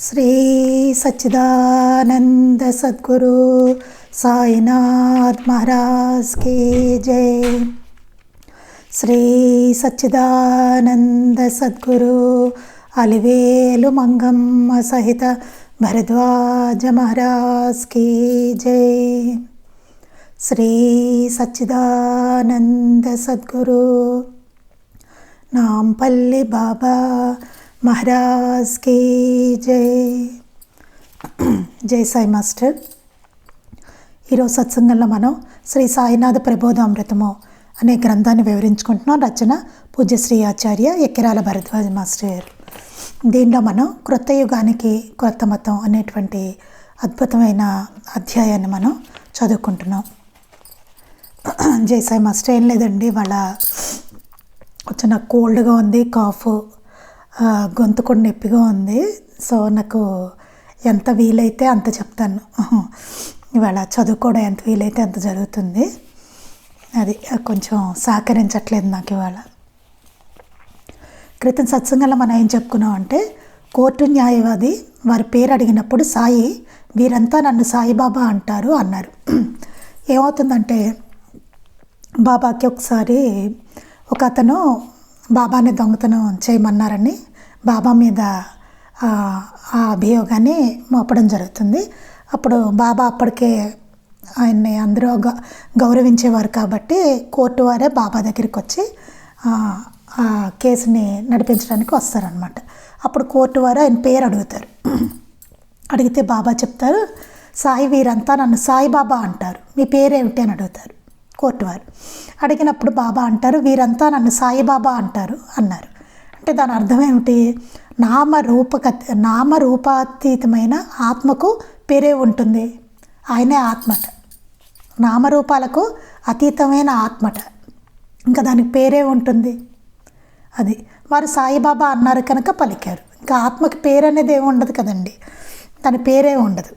శ్రీ సచ్చిదానంద సద్గురు సాయినాథ్ మహారాజ్ కి జై శ్రీ సచ్చిదానంద సద్గురు అలివేలు మంగమ్మ సహిత భరద్వాజ మహారాజ్ కి జై శ్రీ సచ్చిదానంద సద్గురు నాంపల్లి బాబా మహారాజ్కి జై జై సాయి మాస్టర్ ఈరోజు సత్సంగంలో మనం శ్రీ సాయినాథ ప్రబోధామృతము అనే గ్రంథాన్ని వివరించుకుంటున్నాం. రచన పూజ్య శ్రీ ఆచార్య ఎక్కిరాల భరద్వాజ్ మాస్టర్. దీనిలో మనం క్రొత్త యుగానికి క్రొత్త మతం అనేటువంటి అద్భుతమైన అధ్యాయాన్ని మనం చదువుకుంటున్నాం. జై సాయి మాస్టర్ ఏం లేదండి వాళ్ళ కొంచెం నాకు కోల్డ్గా ఉంది కాఫ్ గొంతు కూడా నొప్పిగా ఉంది. సో నాకు ఎంత వీలైతే అంత చెప్తాను. ఇవాళ చదువుకోవడం ఎంత వీలైతే అంత జరుగుతుంది. అది కొంచెం సహకరించట్లేదు నాకు ఇవాళ. క్రితం సత్సంగంలో మనం ఏం చెప్పుకున్నాం అంటే కోర్టు న్యాయవాది వారి పేరు అడిగినప్పుడు సాయి వీరంతా నన్ను సాయిబాబా అంటారు అన్నారు. ఏమవుతుందంటే బాబాకి ఒకసారి ఒక అతను బాబాని దొంగతనం చేయమన్నారని బాబా మీద ఆ అభియోగాన్ని మోపడం జరుగుతుంది. అప్పుడు బాబా అప్పటికే ఆయన్ని అందరూ గ గౌరవించేవారు కాబట్టి కోర్టు వారే బాబా దగ్గరికి వచ్చి ఆ, ఆ కేసుని నడిపించడానికి వస్తారనమాట అప్పుడు కోర్టు వారు ఆయన పేరు అడుగుతారు. అడిగితే బాబా చెప్తారు సాయి వీరంతా నన్ను సాయిబాబా అంటారు. మీ పేరేమిటి? అని అడుగుతారు. కోర్టు వారు అడిగినప్పుడు బాబా అంటారు వీరంతా నన్ను సాయిబాబా అంటారు అన్నారు. అంటే దాని అర్థం ఏమిటి? నామ రూపక నామ రూపాతీతమైన ఆత్మకు పేరే ఉంటుంది. ఆయనే ఆత్మట. నామరూపాలకు అతీతమైన ఆత్మట. ఇంకా దానికి పేరే ఉంటుంది. అది వారు సాయిబాబా అన్నారు కనుక పలికారు. ఇంకా ఆత్మకి పేరు అనేది ఏమి ఉండదు కదండి. దాని పేరే ఉండదు.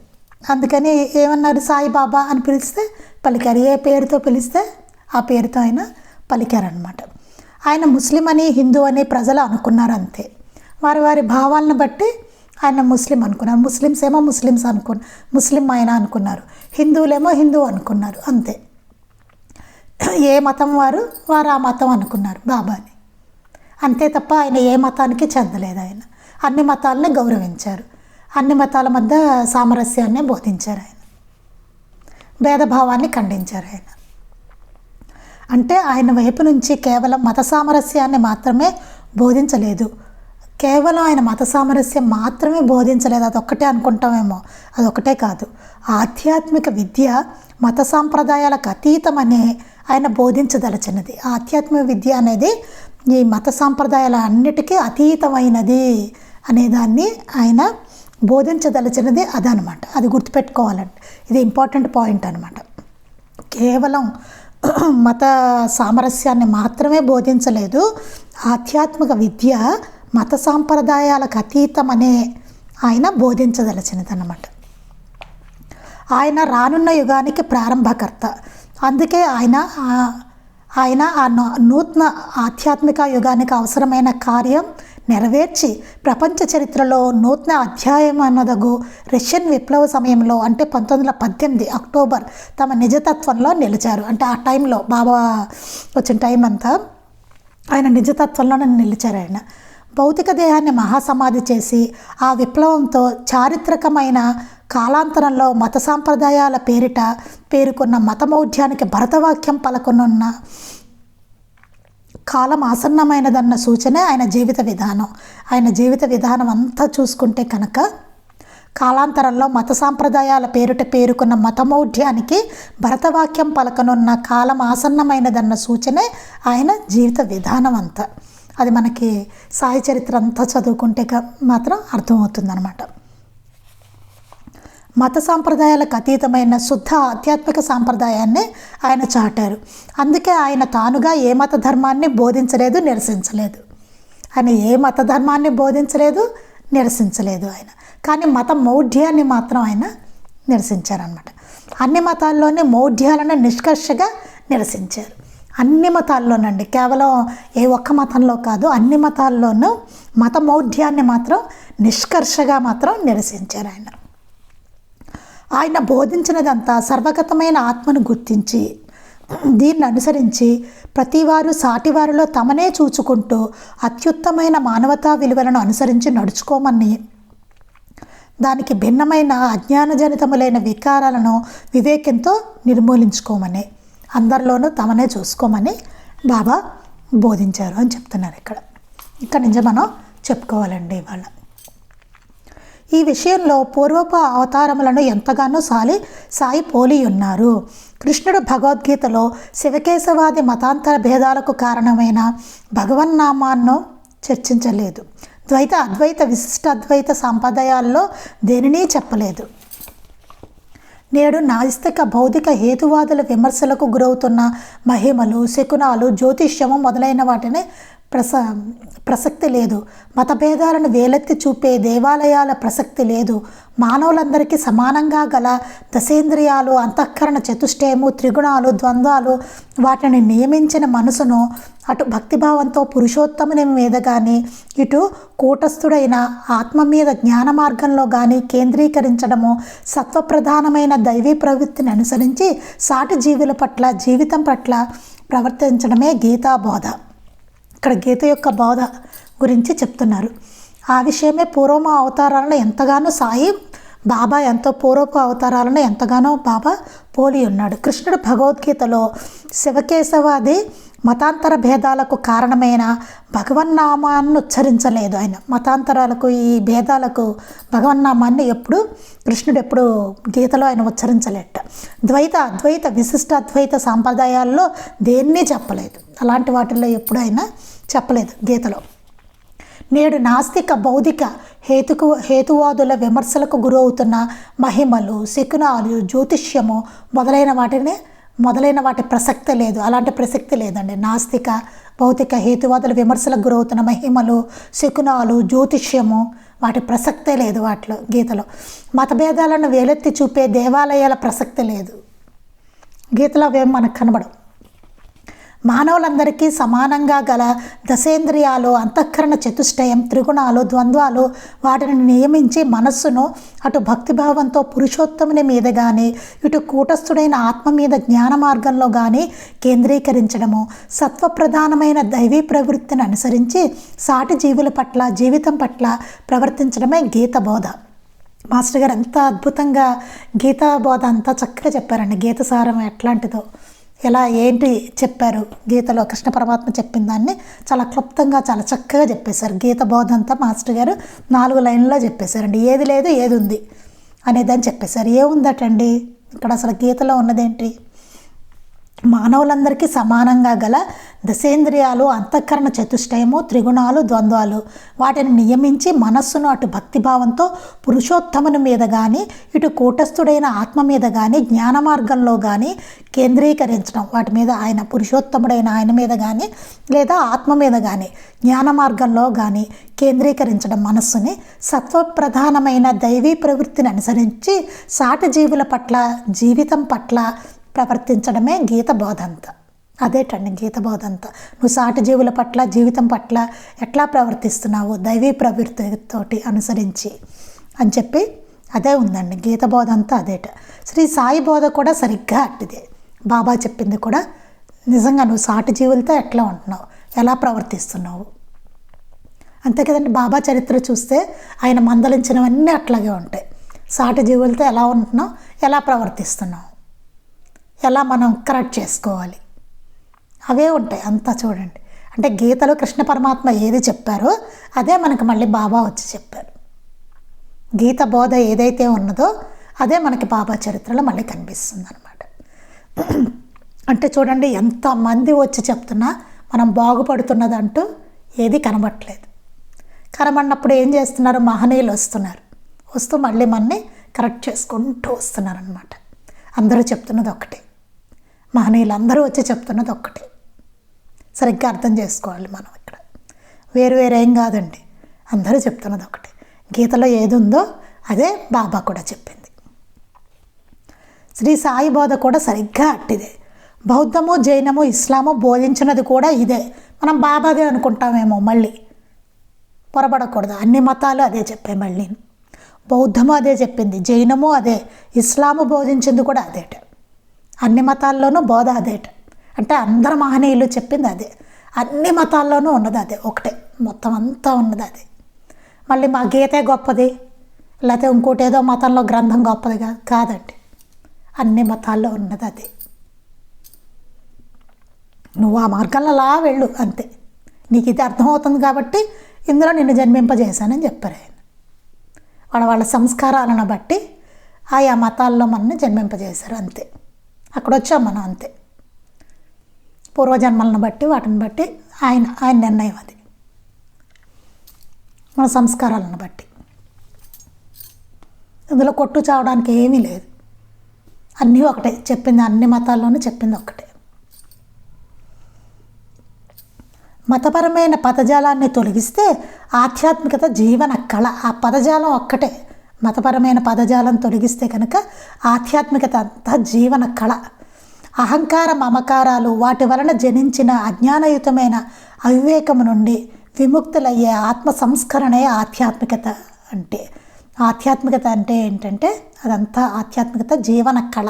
అందుకని ఏమన్నారు సాయిబాబా అని పిలిస్తే పలికారు. ఏ పేరుతో పిలిస్తే ఆ పేరుతో ఆయన పలికారనమాట ఆయన ముస్లిం అని హిందూ అని ప్రజలు అనుకున్నారు అంతే వారి వారి భావాలను బట్టి ఆయన ముస్లిం అనుకున్నారు. ముస్లిమ్స్ ఏమో ముస్లిమ్స్ అనుకు ముస్లిం ఆయన అనుకున్నారు. హిందువులేమో హిందూ అనుకున్నారు అంతే. ఏ మతం వారు వారు ఆ మతం అనుకున్నారు బాబాని. అంతే తప్ప ఆయన ఏ మతానికి చెందలేదు ఆయన. అన్ని మతాలని గౌరవించారు. అన్ని మతాల మధ్య సామరస్యాన్ని బోధించారు ఆయన. భేదభావాన్ని ఖండించారు ఆయన. అంటే ఆయన వైపు నుంచి కేవలం మత సామరస్యాన్ని మాత్రమే బోధించలేదు. కేవలం ఆయన మత సామరస్యం మాత్రమే బోధించలేదు. అదొక్కటే అనుకుంటామేమో. అదొక్కటే కాదు. ఆధ్యాత్మిక విద్య మత సాంప్రదాయాలకు అతీతమనే ఆయన బోధించదలచినది. ఆధ్యాత్మిక విద్య అనేది ఈ మత సాంప్రదాయాల అన్నిటికీ అతీతమైనది అనేదాన్ని ఆయన బోధించదలచినది అదనమాట. అది గుర్తుపెట్టుకోవాలంటే ఇది ఇంపార్టెంట్ పాయింట్ అనమాట కేవలం మత సామరస్యాన్ని మాత్రమే బోధించలేదు. ఆధ్యాత్మిక విద్య మత సాంప్రదాయాలకు అతీతమనే ఆయన బోధించదలచినదన్నమాట. ఆయన రానున్న యుగానికి ప్రారంభకర్త. అందుకే ఆయన ఆయన ఆ నూతన ఆధ్యాత్మిక యుగానికి అవసరమైన కార్యం నెరవేర్చి ప్రపంచ చరిత్రలో నూతన అధ్యాయం అన్నదగు రష్యన్ విప్లవ సమయంలో అంటే పంతొమ్మిది వందల పద్దెనిమిది అక్టోబర్ తమ నిజతత్వంలో నిలిచారు. అంటే ఆ టైంలో బాబా వచ్చిన టైం అంతా ఆయన నిజతత్వంలోనే నిలిచారు ఆయన. భౌతిక దేహాన్ని మహాసమాధి చేసి ఆ విప్లవంతో చారిత్రకమైన కాలాంతరంలో మత సాంప్రదాయాల పేరిట పేరుకున్న మతమౌఢ్యానికి భరతవాక్యం పలకనున్న కాలం ఆసన్నమైనదన్న సూచనే ఆయన జీవిత విధానం. ఆయన జీవిత విధానం అంతా చూసుకుంటే కనుక కాలాంతరంలో మత సాంప్రదాయాల పేరుట పేరుకున్న మతమౌఢ్యానికి భరతవాక్యం పలకనున్న కాలం ఆసన్నమైనదన్న సూచనే ఆయన జీవిత విధానం అంతా. అది మనకి సాయి చరిత్ర అంతా చదువుకుంటే క- మాత్రం అర్థమవుతుందన్నమాట. మత సాంప్రదాయాలకు అతీతమైన శుద్ధ ఆధ్యాత్మిక సాంప్రదాయాన్ని ఆయన చాటారు. అందుకే ఆయన తానుగా ఏ మత ధర్మాన్ని బోధించలేదు నిరసించలేదు. ఆయన ఏ మత ధర్మాన్ని బోధించలేదు నిరసించలేదు ఆయన. కానీ మత మౌఢ్యాన్ని మాత్రం ఆయన నిరసించారనమాట అన్ని మతాల్లోనే మౌఢ్యాలను నిష్కర్షగా నిరసించారు. అన్ని మతాల్లోనండి కేవలం ఏ ఒక్క మతంలో కాదు అన్ని మతాల్లోనూ మత మౌఢ్యాన్ని మాత్రం నిష్కర్షగా మాత్రం నిరసించారు ఆయన. ఆయన బోధించినదంతా సర్వగతమైన ఆత్మను గుర్తించి దీన్ని అనుసరించి ప్రతివారు సాటివారిలో తమనే చూచుకుంటూ అత్యుత్తమైన మానవతా విలువలను అనుసరించి నడుచుకోమని దానికి భిన్నమైన అజ్ఞానజనితములైన వికారాలను వివేకంతో నిర్మూలించుకోమని అందరిలోనూ తమనే చూసుకోమని బాబా బోధించారు అని చెప్తున్నారు ఇక్కడ. ఇక్కడ నుంచి మనం చెప్పుకోవాలండి ఇవాళ. ఈ విషయంలో పూర్వపు అవతారములను ఎంతగానో సాలి సాయి పోలి ఉన్నారు. కృష్ణుడు భగవద్గీతలో శివకేశవాది మతాంతర భేదాలకు కారణమైన భగవన్నామాన్ను చర్చించలేదు. ద్వైత అద్వైత విశిష్ట అద్వైత సాంప్రదాయాల్లో దేనినీ చెప్పలేదు. నేడు నాస్తిక భౌతిక హేతువాదుల విమర్శలకు గురవుతున్న మహిమలు శకునాలు జ్యోతిష్యము మొదలైన వాటిని ప్రస ప్రసక్తి లేదు. మతభేదాలను వేలెత్తి చూపే దేవాలయాల ప్రసక్తి లేదు. మానవులందరికీ సమానంగా గల దశేంద్రియాలు అంతఃకరణ చతుష్టయము త్రిగుణాలు ద్వంద్వాలు వాటిని నియమించిన మనసును అటు భక్తిభావంతో పురుషోత్తముని మీద కానీ ఇటు కూటస్థుడైన ఆత్మ మీద జ్ఞాన మార్గంలో కానీ కేంద్రీకరించడము సత్వప్రధానమైన దైవీ ప్రవృత్తిని అనుసరించి సాటి జీవుల పట్ల జీవితం పట్ల ప్రవర్తించడమే గీతా బోధ. ఇక్కడ గీత యొక్క బోధ గురించి చెప్తున్నారు. ఆ విషయమే పూర్వము అవతారాలను ఎంతగానో సాయి బాబా ఎంతో పూర్వపు అవతారాలను ఎంతగానో బాబా పోలి ఉన్నాడు. కృష్ణుడు భగవద్గీతలో శివకేశవాది మతాంతర భేదాలకు కారణమైన భగవన్నామాన్ని ఉచ్చరించలేదు ఆయన. మతాంతరాలకు ఈ భేదాలకు భగవన్నామాన్ని ఎప్పుడు కృష్ణుడు ఎప్పుడు గీతలో ఆయన ఉచ్చరించలేట. ద్వైత అద్వైత విశిష్ట అద్వైత సాంప్రదాయాల్లో దేన్ని చెప్పలేదు. అలాంటి వాటిల్లో ఎప్పుడైనా చెప్పలేదు గీతలో. నేడు నాస్తిక భౌతిక హేతుకు హేతువాదుల విమర్శలకు గురవుతున్న మహిమలు శకునాలు జ్యోతిష్యము మొదలైన వాటిని మొదలైన వాటి ప్రసక్తి లేదు. అలాంటి ప్రసక్తి లేదండి. నాస్తిక భౌతిక హేతువాదుల విమర్శలకు గురవుతున్న మహిమలు శకునాలు జ్యోతిష్యము వాటి ప్రసక్తే లేదు వాటిలో గీతలో. మతభేదాలను వేలెత్తి చూపే దేవాలయాల ప్రసక్తి లేదు. గీతలో అవేం మనకు కనబడవు. మానవులందరికీ సమానంగా గల దశేంద్రియాలు అంతఃకరణ చతుష్టయం త్రిగుణాలు ద్వంద్వాలు వాటిని నియమించి మనస్సును అటు భక్తిభావంతో పురుషోత్తముని మీద కానీ ఇటు కూటస్థుడైన ఆత్మ మీద జ్ఞాన మార్గంలో కానీ కేంద్రీకరించడము సత్వప్రధానమైన దైవీ ప్రవృత్తిని అనుసరించి సాటి జీవుల పట్ల జీవితం పట్ల ప్రవర్తించడమే గీత బోధ. మాస్టర్ గారు ఎంత అద్భుతంగా గీతా బోధ అంతా చక్కగా చెప్పారండి. గీత సారం ఎట్లాంటిదో. ఎలా ఏంటి చెప్పారు? గీతలో కృష్ణ పరమాత్మ చెప్పిన దాన్ని చాలా క్లుప్తంగా చాలా చక్కగా చెప్పేశారు. గీత బోధ అంతా మాస్టర్ గారు నాలుగు లైన్లో చెప్పేశారండి. ఏది లేదు ఏది ఉంది అనేదాన్ని చెప్పేశారు. ఏముందటండి? ఇక్కడ అసలు గీతలో ఉన్నదేంటి? మానవులందరికీ సమానంగా గల దశేంద్రియాలు అంతఃకరణ చతుష్టయము త్రిగుణాలు ద్వంద్వాలు. వాటిని నియమించి మనస్సును అటు భక్తిభావంతో పురుషోత్తముని మీద కానీ ఇటు కూటస్థుడైన ఆత్మ మీద కానీ జ్ఞాన మార్గంలో కానీ కేంద్రీకరించడం. వాటి మీద ఆయన పురుషోత్తముడైన ఆయన మీద కానీ లేదా ఆత్మ మీద కానీ జ్ఞాన మార్గంలో కానీ కేంద్రీకరించడం మనస్సుని సత్వప్రధానమైన దైవీ ప్రవృత్తిని అనుసరించి సాటి జీవుల పట్ల జీవితం పట్ల ప్రవర్తించడమే గీత బోధంతా. అదేటండి గీత అంతా నువ్వు సాటి జీవుల పట్ల జీవితం పట్ల ఎట్లా ప్రవర్తిస్తున్నావు దైవీ ప్రవృత్తితోటి అనుసరించి అని చెప్పి అదే ఉందండి గీత బోధ అంతా అదేట. శ్రీ సాయి బోధ కూడా సరిగ్గా అట్టిదే. బాబా చెప్పింది కూడా నిజంగా నువ్వు సాటి జీవులతో ఎట్లా ఉంటున్నావు? ఎలా ప్రవర్తిస్తున్నావు? అంతే కదండి బాబా చరిత్ర చూస్తే ఆయన మందలించినవన్నీ అట్లాగే ఉంటాయి. సాటి జీవులతో ఎలా ఉంటున్నావు? ఎలా ప్రవర్తిస్తున్నావు? ఎలా మనం కరెక్ట్ చేసుకోవాలి? అవే ఉంటాయి అంతా చూడండి. అంటే గీతలో కృష్ణ పరమాత్మ ఏది చెప్పారో అదే మనకు మళ్ళీ బాబా వచ్చి చెప్పారు. గీత బోధ ఏదైతే ఉన్నదో అదే మనకి బాబా చరిత్రలో మళ్ళీ కనిపిస్తుంది అనమాట అంటే చూడండి ఎంతమంది వచ్చి చెప్తున్నా మనం బాగుపడుతున్నదంటూ ఏది కనబట్టలేదు కనబడినప్పుడు ఏం చేస్తున్నారు? మహనీయులు వస్తున్నారు. వస్తూ మళ్ళీ మనని కరెక్ట్ చేసుకుంటూ వస్తున్నారనమాట అందరూ చెప్తున్నది ఒకటే మహనీయులు అందరూ వచ్చి చెప్తున్నది ఒక్కటే. సరిగ్గా అర్థం చేసుకోవాలి మనం ఇక్కడ. వేరు వేరేం కాదండి. అందరూ చెప్తున్నది ఒకటి. గీతలో ఏది ఉందో అదే బాబా కూడా చెప్పింది. శ్రీ సాయి బోధ కూడా సరిగ్గా అట్టిదే. బౌద్ధము జైనము ఇస్లాము బోధించినది కూడా ఇదే. మనం బాబాదే అనుకుంటామేమో మళ్ళీ. పొరపడకూడదు. అన్ని మతాలు అదే చెప్పాయి మళ్ళీ. బౌద్ధము అదే చెప్పింది. జైనము అదే. ఇస్లాము బోధించింది కూడా అదేట. అన్ని మతాల్లోనూ బోధ అదేట. అంటే అందరు మహనీయులు చెప్పింది అదే. అన్ని మతాల్లోనూ ఉన్నది అదే ఒకటే. మొత్తం అంతా ఉన్నది అది. మళ్ళీ మా గీతే గొప్పది లేకపోతే ఇంకోటి ఏదో మతంలో గ్రంథం గొప్పది కాదు కాదండి. అన్ని మతాల్లో ఉన్నది అది. నువ్వు ఆ మార్గంలో అలా వెళ్ళు అంతే. నీకు ఇది అర్థమవుతుంది కాబట్టి ఇందులో నిన్ను జన్మింపజేశానని చెప్పారు ఆయన. వాళ్ళ వాళ్ళ సంస్కారాలను బట్టి ఆయా మతాల్లో మనని జన్మింపజేశారు అంతే. అక్కడ వచ్చాం మనం అంతే. పూర్వజన్మలను బట్టి వాటిని బట్టి ఆయన ఆయన నిర్ణయం అది. మన సంస్కారాలను బట్టి. ఇందులో కొట్టు చావడానికి ఏమీ లేదు. అన్నీ ఒకటే. చెప్పింది అన్ని మతాల్లోనూ చెప్పింది ఒకటే మతపరమైన పదజాలాన్ని తొలగిస్తే ఆధ్యాత్మికత జీవన కళ ఆ పదజాలం ఒక్కటే. మతపరమైన పదజాలం తొలగిస్తే కనుక ఆధ్యాత్మికత అంతా జీవన కళ. అహంకార మమకారాలు వాటి వలన జనించిన అజ్ఞానయుతమైన అవివేకము నుండి విముక్తులయ్యే ఆత్మ సంస్కరణే ఆధ్యాత్మికత అంటే. ఆధ్యాత్మికత అంటే ఏంటంటే అదంతా ఆధ్యాత్మికత జీవన కళ.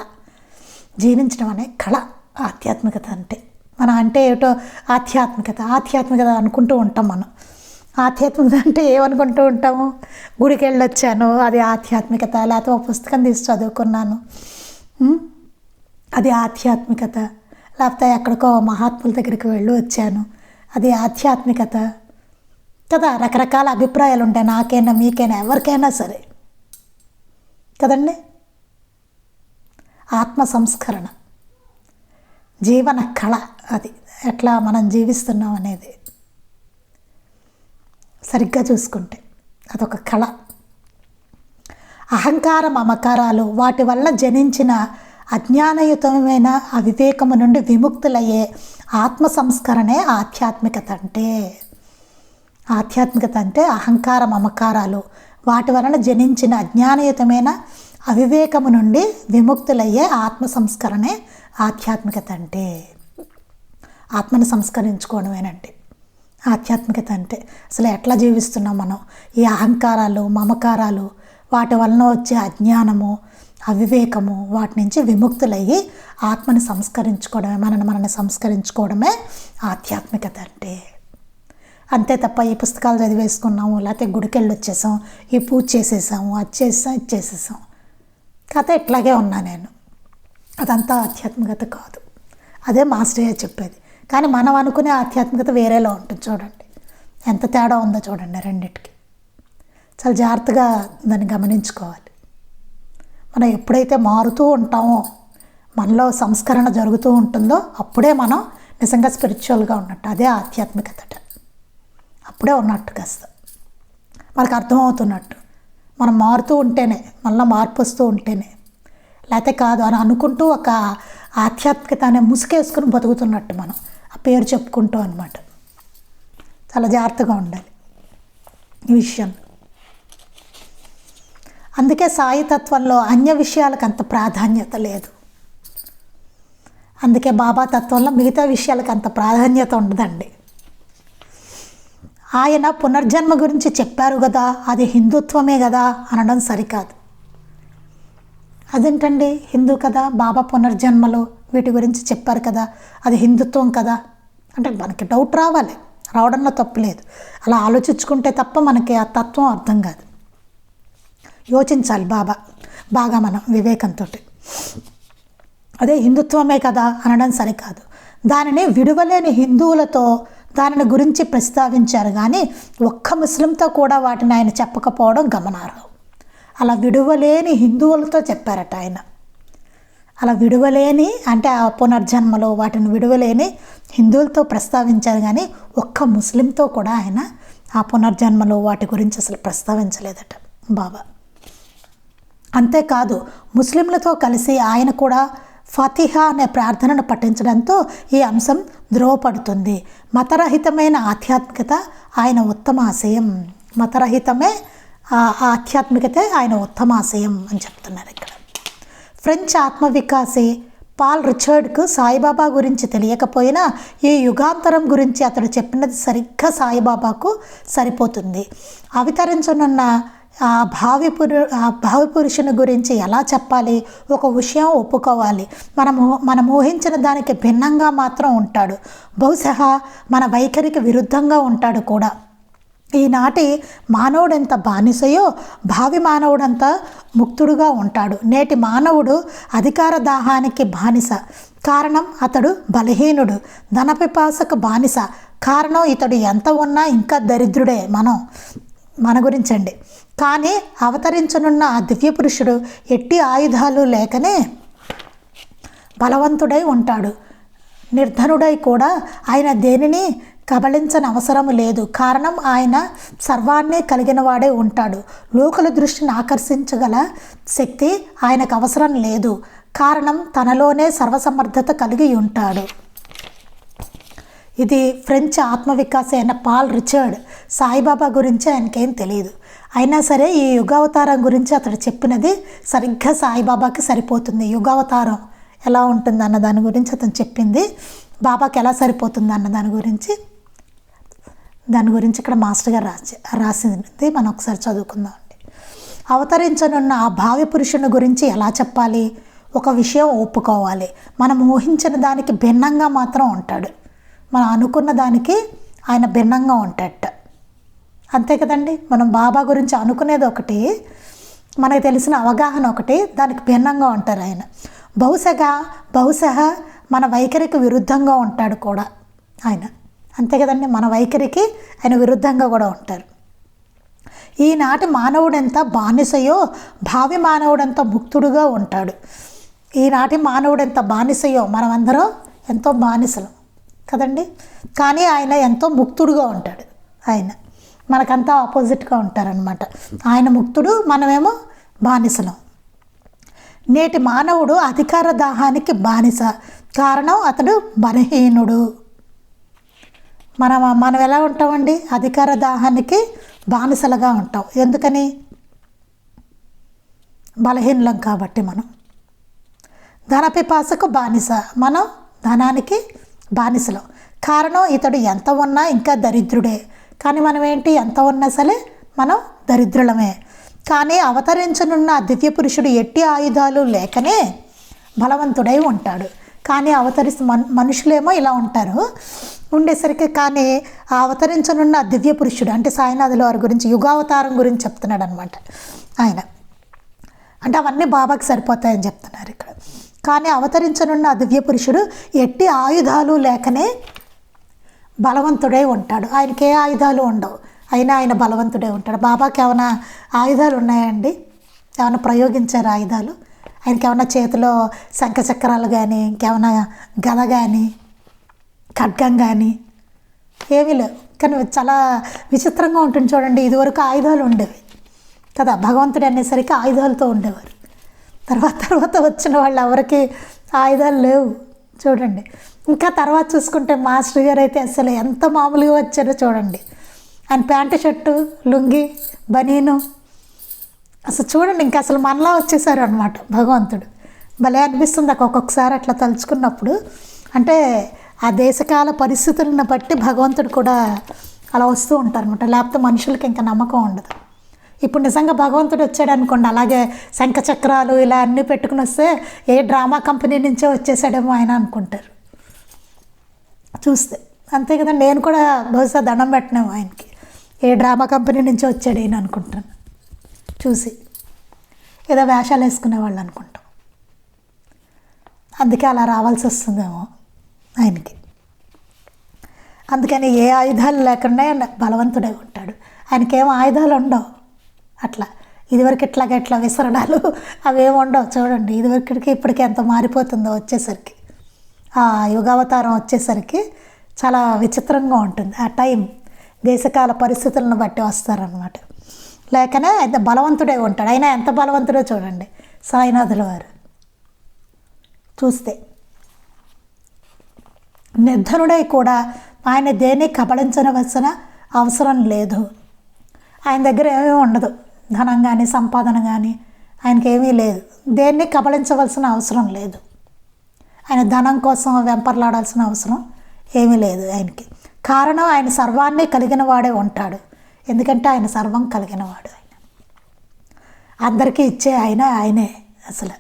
జీవించడం అనే కళ ఆధ్యాత్మికత అంటే. మనం అంటే ఏటో ఆధ్యాత్మికత. ఆధ్యాత్మికత అనుకుంటూ ఉంటాం మనం. ఆధ్యాత్మికత అంటే ఏమనుకుంటూ ఉంటాము? గుడికి వెళ్ళొచ్చాను అది ఆధ్యాత్మికత లేకపోతే ఒక పుస్తకం తీసి చదువుకున్నాను. అది ఆధ్యాత్మికత. లేకపోతే ఎక్కడికో మహాత్ముల దగ్గరికి వెళ్ళి వచ్చాను. అది ఆధ్యాత్మికత. కదా రకరకాల అభిప్రాయాలు ఉంటాయి నాకైనా మీకైనా ఎవరికైనా సరే. కదండి? ఆత్మ సంస్కరణ. జీవన కళ అది. ఎట్లా మనం జీవిస్తున్నాం అనేది. సరిగ్గా చూసుకుంటే అదొక కళ. అహంకార మమకారాలు వాటి వల్ల జనించిన అజ్ఞానయుతమైన అవివేకము నుండి విముక్తులయ్యే ఆత్మ సంస్కరణే ఆధ్యాత్మికత అంటే. ఆధ్యాత్మికత అంటే అహంకార మమకారాలు. వాటి వలన జనించిన అజ్ఞానయుతమైన అవివేకము నుండి విముక్తులయ్యే ఆత్మ సంస్కరణే ఆధ్యాత్మికత అంటే. ఆత్మను సంస్కరించుకోవడమేనండి. ఆధ్యాత్మికత అంటే అసలు ఎట్లా జీవిస్తున్నాం మనం? ఈ అహంకారాలు మమకారాలు వాటి వలన వచ్చే అజ్ఞానము అవివేకము వాటి నుంచి విముక్తులయ్యి ఆత్మని సంస్కరించుకోవడమే మనని మనని సంస్కరించుకోవడమే ఆధ్యాత్మికత అంటే. అంతే తప్ప ఈ పుస్తకాలు చదివేసుకున్నాము లేకపోతే గుడికెళ్ళి వచ్చేసాం ఈ పూజ చేసేసాము అది చేసాం ఇది చేసేసాం. కథ ఇట్లాగే ఉన్నా నేను. అదంతా ఆధ్యాత్మికత కాదు. అదే మాస్టరే చెప్పేది. కానీ మనం అనుకునే ఆధ్యాత్మికత వేరేలా ఉంటుంది చూడండి. ఎంత తేడా ఉందో చూడండి రెండింటికి. చాలా జాగ్రత్తగా దాన్ని గమనించుకోవాలి. మనం ఎప్పుడైతే మారుతూ ఉంటామో మనలో సంస్కరణ జరుగుతూ ఉంటుందో అప్పుడే మనం నిజంగా స్పిరిచువల్గా ఉన్నట్టు అదే ఆధ్యాత్మికత అప్పుడే ఉన్నట్టు కాస్త. మనకు అర్థమవుతున్నట్టు. మనం మారుతూ ఉంటేనే మళ్ళీ మార్పు వస్తూ ఉంటేనే. లేకపోతే కాదు అని అనుకుంటూ ఒక ఆధ్యాత్మికత అనే ముసుకేసుకుని బతుకుతున్నట్టు మనం. ఆ పేరు చెప్పుకుంటూ అనమాట చాలా జాగ్రత్తగా ఉండాలి. ఈ విషయం. అందుకే సాయి తత్వంలో అన్య విషయాలకు అంత ప్రాధాన్యత లేదు. అందుకే బాబా తత్వంలో మిగతా విషయాలకు అంత ప్రాధాన్యత ఉండదండి. ఆయన పునర్జన్మ గురించి చెప్పారు కదా అది హిందుత్వమే కదా అనడం సరికాదు. అదేంటండి? హిందూ కదా బాబా పునర్జన్మలు వీటి గురించి చెప్పారు కదా అది హిందుత్వం కదా. అంటే మనకి డౌట్ రావాలి రావడంలో తప్పు లేదు. అలా ఆలోచించుకుంటే తప్ప మనకి ఆ తత్వం అర్థం కాదు. యోచించాలి బాబా బాగా మనం వివేకంతో అదే హిందుత్వమే కదా అనడం సరికాదు. దానిని విడువలేని హిందువులతో దానిని గురించి ప్రస్తావించారు కానీ ఒక్క ముస్లింతో కూడా వాటిని ఆయన చెప్పకపోవడం గమనార్హం. అలా విడువలేని హిందువులతో చెప్పారట ఆయన. అలా విడువలేని అంటే ఆ పునర్జన్మలో వాటిని విడువలేని హిందువులతో ప్రస్తావించారు కానీ ఒక్క ముస్లింతో కూడా ఆయన ఆ పునర్జన్మలో వాటి గురించి అసలు ప్రస్తావించలేదట బాబా. అంతేకాదు ముస్లింలతో కలిసి ఆయన కూడా ఫతిహా అనే ప్రార్థనను పఠించడంతో ఈ అంశం ధ్రువపడుతుంది. మతరహితమైన ఆధ్యాత్మికత ఆయన ఉత్తమ ఆశయం. మతరహితమే ఆధ్యాత్మికతే ఆయన ఉత్తమ ఆశయం అని చెప్తున్నారు ఇక్కడ. ఫ్రెంచ్ ఆత్మవికాసి పాల్ రిచర్డ్కు సాయిబాబా గురించి తెలియకపోయినా ఈ యుగాంతరం గురించి అతడు చెప్పినది సరిగ్గా సాయిబాబాకు సరిపోతుంది. అవతరించనున్న ఆ భావి పురు ఆ భావి పురుషుని గురించి ఎలా చెప్పాలి? ఒక విషయం ఒప్పుకోవాలి. మనము మనం ఊహించిన దానికి భిన్నంగా మాత్రం ఉంటాడు. బహుశా మన వైఖరికి విరుద్ధంగా ఉంటాడు కూడా. ఈనాటి మానవుడెంత బానిసయో భావి మానవుడంత ముక్తుడుగా ఉంటాడు. నేటి మానవుడు అధికార దాహానికి బానిస. కారణం అతడు బలహీనుడు ధనపిపాసకు బానిస. కారణం ఇతడు ఎంత ఉన్నా ఇంకా దరిద్రుడే మనం. మన గురించండి. కానీ అవతరించనున్న ఆ దివ్య పురుషుడు ఎట్టి ఆయుధాలు లేకనే బలవంతుడై ఉంటాడు. నిర్ధనుడై కూడా ఆయన దేనిని కబళించని అవసరం లేదు. కారణం ఆయన సర్వాన్ని కలిగిన వాడే ఉంటాడు. లోకల దృష్టిని ఆకర్షించగల శక్తి ఆయనకు అవసరం లేదు. కారణం తనలోనే సర్వసమర్థత కలిగి ఉంటాడు. ఇది ఫ్రెంచ్ ఆత్మవికాస అయిన పాల్ రిచర్డ్. సాయిబాబా గురించి ఆయనకేం తెలియదు అయినా సరే ఈ యుగావతారం గురించి అతడు చెప్పినది సరిగ్గా సాయిబాబాకి సరిపోతుంది. యుగావతారం ఎలా ఉంటుంది అన్న దాని గురించి అతను చెప్పింది. బాబాకి ఎలా సరిపోతుంది అన్న దాని గురించి దాని గురించి ఇక్కడ మాస్టర్ గారు రాసి రాసింది. మనం ఒకసారి చదువుకుందాం అండి. అవతరించనున్న ఆ భావి పురుషుని గురించి ఎలా చెప్పాలి? ఒక విషయం ఒప్పుకోవాలి. మనం ఊహించిన దానికి భిన్నంగా మాత్రం ఉంటాడు. మనం అనుకున్న దానికి ఆయన భిన్నంగా ఉంటాడట. అంతే కదండి? మనం బాబా గురించి అనుకునేది ఒకటి మనకు తెలిసిన అవగాహన ఒకటి దానికి భిన్నంగా ఉంటారు ఆయన. బహుశగా బహుశా మన వైఖరికి విరుద్ధంగా ఉంటాడు కూడా ఆయన. అంతే కదండి? మన వైఖరికి ఆయన విరుద్ధంగా కూడా ఉంటారు. ఈనాటి మానవుడెంత బానిసయో భావి మానవుడెంత ముక్తుడుగా ఉంటాడు. ఈనాటి మానవుడెంత బానిసయో మనమందరం ఎంతో బానిసలు కదండి? కానీ ఆయన ఎంతో ముక్తుడుగా ఉంటాడు ఆయన. మనకంతా ఆపోజిట్గా ఉంటారనమాట ఆయన ముక్తుడు మనమేమో బానిసలం. నేటి మానవుడు అధికార దాహానికి బానిస. కారణం అతడు బలహీనుడు. మనం మనం ఎలా ఉంటామండి? అధికార దాహానికి బానిసలుగా ఉంటాం. ఎందుకని? బలహీనలం కాబట్టి మనం. ధన పిపాసకు బానిస. మనం ధనానికి బానిసలం. కారణం ఇతడు ఎంత ఉన్నా ఇంకా దరిద్రుడే. కానీ మనం ఏంటి? ఎంత ఉన్నా సరే మనం దరిద్రులమే. కానీ అవతరించనున్న దివ్య పురుషుడు ఎట్టి ఆయుధాలు లేకనే బలవంతుడై ఉంటాడు. కానీ అవతరిస్తు మన్ మనుషులేమో ఇలా ఉంటారు. ఉండేసరికి కానీ ఆ అవతరించనున్న దివ్య పురుషుడు అంటే సాయినాథుల వారి గురించి యుగావతారం గురించి చెప్తున్నాడు అనమాట ఆయన. అంటే అవన్నీ బాబాకి సరిపోతాయని చెప్తున్నారు ఇక్కడ. కానీ అవతరించనున్న దివ్య పురుషుడు ఎట్టి ఆయుధాలు లేకనే బలవంతుడై ఉంటాడు. ఆయనకి ఏ ఆయుధాలు ఉండవు. అయినా ఆయన బలవంతుడై ఉంటాడు. బాబాకి ఏమైనా ఆయుధాలు ఉన్నాయండి? ఏమైనా ప్రయోగించారు ఆయుధాలు? ఆయనకి ఏమైనా చేతిలో శంఖచక్రాలు కానీ ఇంకేమైనా గద కానీ ఖడ్గం కానీ ఏమీ లేవు. కానీ చాలా విచిత్రంగా ఉంటుంది చూడండి. ఇదివరకు ఆయుధాలు ఉండేవి. కదా భగవంతుడు అనేసరికి ఆయుధాలతో ఉండేవారు. తర్వాత తర్వాత వచ్చిన వాళ్ళు ఎవరికి ఆయుధాలు లేవు. చూడండి. ఇంకా తర్వాత చూసుకుంటే మాస్టర్ గారు అయితే అసలు ఎంత మామూలుగా వచ్చారో చూడండి. ఆయన ప్యాంటు షర్టు లుంగి బనీను. అసలు చూడండి ఇంకా అసలు మనలా వచ్చేసారు అనమాట భగవంతుడు. భలే అనిపిస్తుంది నాకు ఒక్కొక్కసారి అట్లా తలుచుకున్నప్పుడు. అంటే ఆ దేశకాల పరిస్థితులను బట్టి భగవంతుడు కూడా అలా వస్తూ ఉంటారు అనమాట లేకపోతే మనుషులకి ఇంకా నమ్మకం ఉండదు. ఇప్పుడు నిజంగా భగవంతుడు వచ్చాడు అనుకోండి అలాగే శంఖ చక్రాలు ఇలా అన్నీ పెట్టుకుని వస్తే ఏ డ్రామా కంపెనీ నుంచే వచ్చేసాడేమో ఆయన అనుకుంటారు. చూస్తే. అంతే కదా నేను కూడా బహుశా దండం పెట్టినాము ఆయనకి. ఏ డ్రామా కంపెనీ నుంచి వచ్చాడు ఈయన అనుకుంటాను. చూసి. ఏదో వేషాలు వేసుకునేవాళ్ళు అనుకుంటాం. అందుకే అలా రావాల్సి వస్తుందేమో ఆయనకి. అందుకని ఏ ఆయుధాలు లేకుండా ఆయన ఉంటాడు. ఆయనకేం ఆయుధాలు ఉండవు. అట్లా. ఇదివరకు ఇట్లాగా ఇట్లా విసరడాలు అవేమి ఉండవు. చూడండి ఇదివరకుడికి ఇప్పటికి ఎంత మారిపోతుందో వచ్చేసరికి. ఆ యుగావతారం వచ్చేసరికి చాలా విచిత్రంగా ఉంటుంది. ఆ టైం దేశకాల పరిస్థితులను బట్టి వస్తారనమాట లేకనే ఆయన బలవంతుడే ఉంటాడు. అయినా ఎంత బలవంతుడో చూడండి. సాయినాథుల వారు. చూస్తే నిర్ధనుడై కూడా ఆయన దేన్ని కబళించవలసిన అవసరం లేదు. ఆయన దగ్గర ఏమీ ఉండదు. ధనం కానీ సంపాదన కానీ ఆయనకి ఏమీ లేదు. దేన్ని కబళించవలసిన అవసరం లేదు. ఆయన ధనం కోసం వెంపర్లాడాల్సిన అవసరం ఏమీ లేదు ఆయనకి. కారణం ఆయన సర్వాన్ని కలిగిన వాడే ఉంటాడు. ఎందుకంటే ఆయన సర్వం కలిగిన వాడు ఆయన. అందరికీ ఇచ్చే ఆయన ఆయనే అసలు.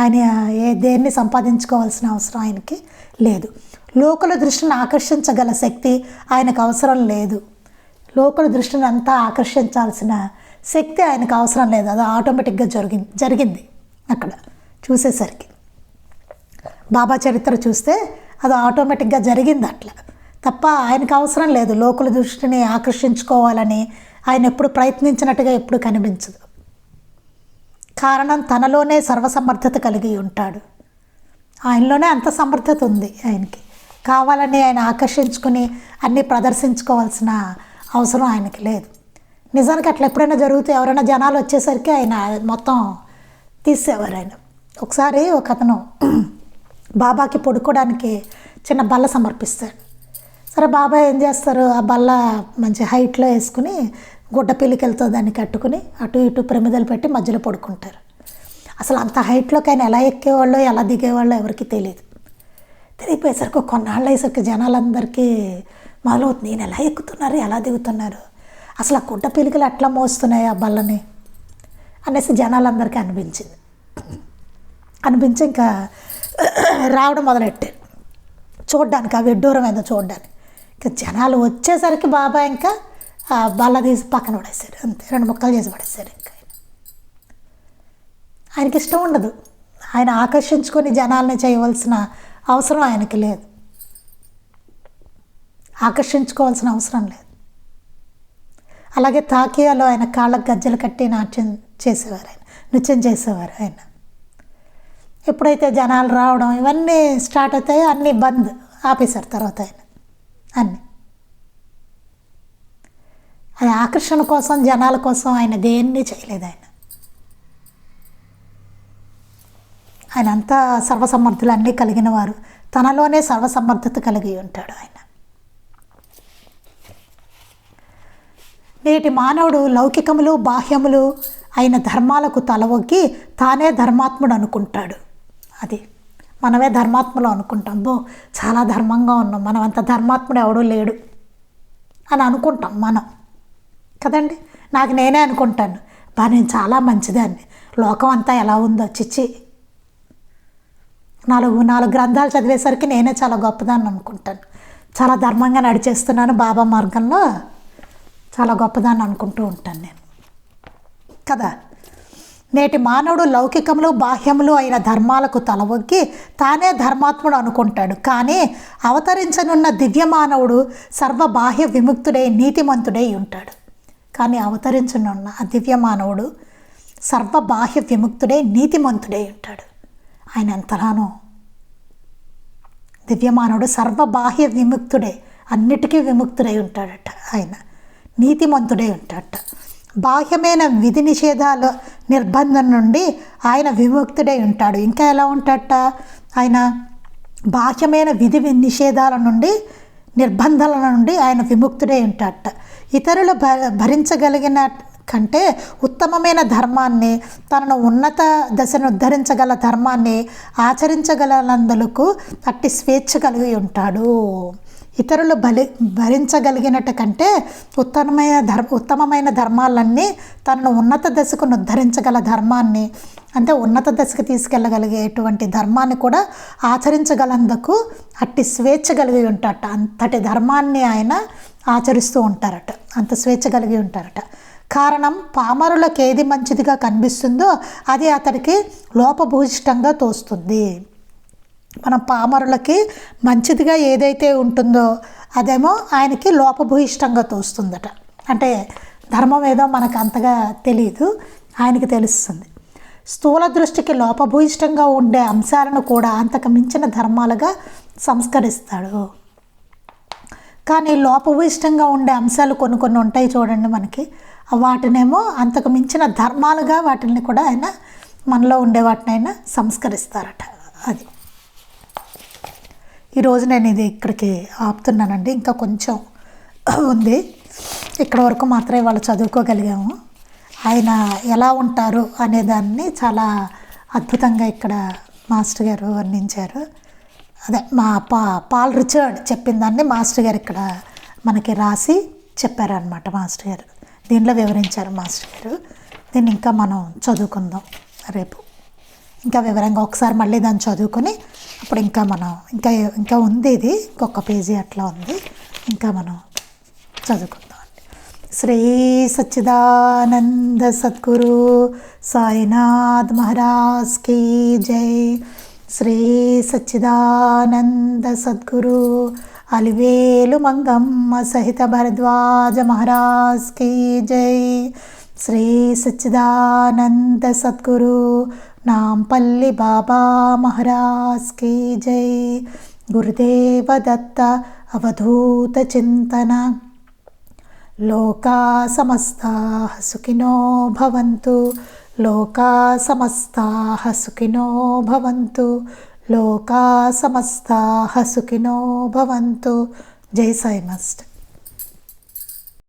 ఆయన ఏ దేన్ని సంపాదించుకోవాల్సిన అవసరం ఆయనకి లేదు. లోకుల దృష్టిని ఆకర్షించగల శక్తి ఆయనకు అవసరం లేదు. లోకుల దృష్టిని అంతా ఆకర్షించాల్సిన శక్తి ఆయనకు అవసరం లేదు. అది ఆటోమేటిక్గా జరిగింది జరిగింది అక్కడ. చూసేసరికి. బాబా చరిత్ర చూస్తే అది ఆటోమేటిక్గా జరిగింది అట్లా. తప్ప ఆయనకు అవసరం లేదు. లోకుల దృష్టిని ఆకర్షించుకోవాలని ఆయన ఎప్పుడు ప్రయత్నించినట్టుగా ఎప్పుడు కనిపించదు. కారణం తనలోనే సర్వసమర్థత కలిగి ఉంటాడు. ఆయనలోనే అంత సమర్థత ఉంది ఆయనకి. కావాలని ఆయన ఆకర్షించుకుని అన్నీ ప్రదర్శించుకోవాల్సిన అవసరం ఆయనకి లేదు. నిజానికి అట్లా ఎప్పుడైనా జరిగితే ఎవరైనా జనాలు వచ్చేసరికి ఆయన మొత్తం తీసేవారు ఆయన. ఒకసారి ఒక అతను బాబాకి పడుకోవడానికి చిన్న బల్ల సమర్పిస్తాడు. సరే బాబా ఏం చేస్తారు? ఆ బల్ల మంచి హైట్లో వేసుకుని గుడ్డ పిల్లికెళ్తో దాన్ని కట్టుకుని అటు ఇటు ప్రమిదలు పెట్టి మధ్యలో పడుకుంటారు. అసలు అంత హైట్లోకి ఆయన ఎలా ఎక్కేవాళ్ళో ఎలా దిగేవాళ్ళో ఎవరికి తెలియదు తెలియపోయేసరికి కొన్నాళ్ళు అయ్యేసరికి జనాలందరికీ మొదలవుతుంది నేను ఎలా ఎక్కుతున్నారు ఎలా దిగుతున్నారు? అసలు ఆ గుడ్డ పిలికలు ఎట్లా మోస్తున్నాయి ఆ బల్లని? అనేసి జనాలందరికీ అనిపించింది. అనిపించి ఇంకా రావడం మొదలెట్టారు చూడ్డానికి ఆ విడ్డూరం ఏదో చూడడానికి. ఇంకా జనాలు వచ్చేసరికి బాబా ఇంకా బల్ల తీసి పక్కన పడేశారు. అంతే రెండు ముక్కలు చేసి పడేశారు ఇంకా ఆయన. ఆయనకి ఇష్టం ఉండదు. ఆయన ఆకర్షించుకొని జనాల్ని చేయవలసిన అవసరం ఆయనకి లేదు. ఆకర్షించుకోవాల్సిన అవసరం లేదు. అలాగే తాకియాలో ఆయన కాళ్ళకు గజ్జలు కట్టి నాట్యం చేసేవారు ఆయన నృత్యం చేసేవారు ఆయన. ఎప్పుడైతే జనాలు రావడం ఇవన్నీ స్టార్ట్ అవుతాయో అన్నీ బంద్ ఆపేశారు తర్వాత ఆయన. అన్నీ. అది ఆకర్షణ కోసం జనాల కోసం ఆయన దేన్ని చేయలేదు ఆయన. ఆయన అంతా సర్వసమర్థులు అన్నీ కలిగిన వారు. తనలోనే సర్వసమర్థత కలిగి ఉంటాడు ఆయన. నేటి మానవుడు లౌకికములు బాహ్యములు అయిన ధర్మాలకు తలవొగ్గి తానే ధర్మాత్ముడు అనుకుంటాడు. అది. మనమే ధర్మాత్ములు అనుకుంటాం. బో చాలా ధర్మంగా ఉన్నాం. మనం అంత ధర్మాత్ముడు ఎవడూ లేడు అని అనుకుంటాం మనం. కదండి? నాకు నేనే అనుకుంటాను. బా నేను చాలా మంచిదాన్ని. లోకం అంతా ఎలా ఉందో చిచ్చి. నాలుగు నాలుగు గ్రంథాలు చదివేసరికి నేనే చాలా గొప్పదాన్ని అనుకుంటాను. చాలా ధర్మంగా నడిచేస్తున్నాను బాబా మార్గంలో. చాలా గొప్పదాన్ని అనుకుంటూ ఉంటాను నేను. కదా? నేటి మానవుడు లౌకికములు బాహ్యములు అయిన ధర్మాలకు తలవొగ్గి తానే ధర్మాత్ముడు అనుకుంటాడు. కానీ అవతరించనున్న దివ్య మానవుడు సర్వ బాహ్య విముక్తుడై నీతిమంతుడై ఉంటాడు. కానీ అవతరించనున్న ఆ దివ్య మానవుడు సర్వ బాహ్య విముక్తుడై నీతిమంతుడై ఉంటాడు. ఆయన ఎంతలానో. దివ్యమానవుడు సర్వ బాహ్య విముక్తుడే అన్నిటికీ విముక్తుడై ఉంటాడట ఆయన. నీతిమంతుడై ఉంటాడట. బాహ్యమైన విధి నిషేధాల నిర్బంధం నుండి ఆయన విముక్తుడై ఉంటాడు. ఇంకా ఎలా ఉంటాడట? ఆయన బాహ్యమైన విధి నిషేధాల నుండి నిర్బంధాల నుండి ఆయన విముక్తుడై ఉంటాడట. ఇతరులు భరించగలిగిన కంటే ఉత్తమమైన ధర్మాన్ని తనను ఉన్నత దశను ఉద్ధరించగల ధర్మాన్ని ఆచరించగలనందులకు అట్టి స్వేచ్ఛ కలిగి ఉంటాడు. ఇతరులు బలి భరించగలిగినట్టు కంటే ఉత్తమమైన ధర్మ ఉత్తమమైన ధర్మాలన్నీ తనను ఉన్నత దశకు ఉద్ధరించగల ధర్మాన్ని అంటే ఉన్నత దశకు తీసుకెళ్ళగలిగేటువంటి ధర్మాన్ని కూడా ఆచరించగలందుకు అట్టి స్వేచ్ఛ కలిగి ఉంటారట. అంతటి ధర్మాన్ని ఆయన ఆచరిస్తూ ఉంటారట. అంత స్వేచ్ఛ కలిగి ఉంటారట. కారణం పామరులకు ఏది మంచిదిగా కనిపిస్తుందో అది అతడికి లోపభూయిష్టంగా తోస్తుంది. మన పామరులకి మంచిదిగా ఏదైతే ఉంటుందో అదేమో ఆయనకి లోపభూయిష్టంగా తోస్తుందట. అంటే ధర్మం ఏదో మనకు అంతగా తెలియదు ఆయనకి తెలుస్తుంది. స్థూల దృష్టికి లోపభూయిష్టంగా ఉండే అంశాలను కూడా అంతకు మించిన ధర్మాలుగా సంస్కరిస్తాడు. కానీ లోపభూయిష్టంగా ఉండే అంశాలు కొన్ని కొన్ని ఉంటాయి చూడండి మనకి. వాటినేమో అంతకు మించిన ధర్మాలుగా వాటిని కూడా ఆయన మనలో ఉండే వాటినైనా సంస్కరిస్తారట. అది. ఈరోజు నేను ఇది ఇక్కడికి ఆపుతున్నానండి. ఇంకా కొంచెం ఉంది. ఇక్కడ వరకు మాత్రమే వాళ్ళు చదువుకోగలిగాము. ఆయన ఎలా ఉంటారు అనే దాన్ని చాలా అద్భుతంగా ఇక్కడ మాస్టర్ గారు వర్ణించారు. అదే మా పా పాల్ రిచర్డ్ చెప్పిన దాన్ని మాస్టర్ గారు ఇక్కడ మనకి రాసి చెప్పారనమాట మాస్టర్ గారు. దీనిలో వివరించారు మాస్టర్ గారు. దీన్ని ఇంకా మనం చదువుకుందాం రేపు. ఇంకా వివరంగా ఒకసారి మళ్ళీ దాన్ని చదువుకొని అప్పుడు ఇంకా మనం ఇంకా ఇంకా ఉంది ఇది. ఇంకొక పేజీ అట్లా ఉంది. ఇంకా మనం చదువుకుందాం శ్రీ సచ్చిదానంద సద్గురు సాయినాథ్ మహారాజ్ కీ జై. శ్రీ సచ్చిదానంద సద్గురు అలివేలు మంగమ్మ సహిత భరద్వాజ మహారాజ్ కీ జై. శ్రీ సచ్చిదానంద సద్గురు నాంపల్లి బాబా మహారాజ్ కీ జై. గురుదేవ దత్త అవధూత చింతన. లోకా సమస్తా సుఖినో భవంతు. లోకా సమస్తా సుఖినో భవంతు. లోకా సమస్తా సుఖినో భవంతు. జై సాయి మస్ట్